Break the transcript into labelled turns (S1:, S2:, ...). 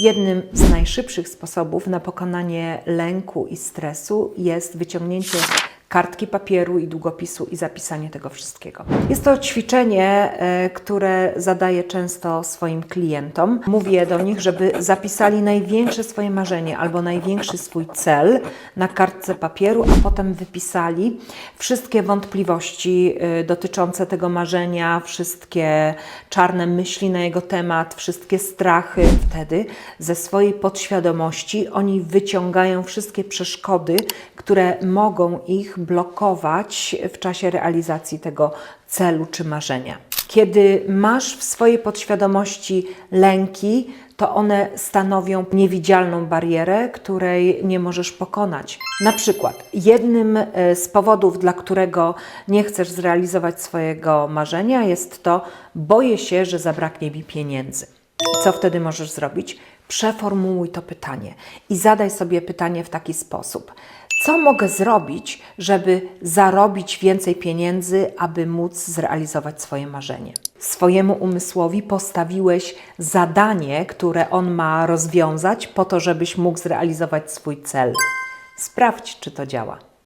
S1: Jednym z najszybszych sposobów na pokonanie lęku i stresu jest wyciągnięcie kartki papieru i długopisu i zapisanie tego wszystkiego. Jest to ćwiczenie, e, które zadaję często swoim klientom. Mówię do nich, żeby zapisali największe swoje marzenie albo największy swój cel na kartce papieru, a potem wypisali wszystkie wątpliwości e, dotyczące tego marzenia, wszystkie czarne myśli na jego temat, wszystkie strachy. Wtedy ze swojej podświadomości oni wyciągają wszystkie przeszkody, które mogą ich blokować w czasie realizacji tego celu czy marzenia. Kiedy masz w swojej podświadomości lęki, to one stanowią niewidzialną barierę, której nie możesz pokonać. Na przykład, jednym e, z powodów, dla którego nie chcesz zrealizować swojego marzenia, jest to, boję się, że zabraknie mi pieniędzy. Co wtedy możesz zrobić? Przeformułuj to pytanie i zadaj sobie pytanie w taki sposób. Co mogę zrobić, żeby zarobić więcej pieniędzy, aby móc zrealizować swoje marzenie? Swojemu umysłowi postawiłeś zadanie, które on ma rozwiązać, po to, żebyś mógł zrealizować swój cel. Sprawdź, czy to działa.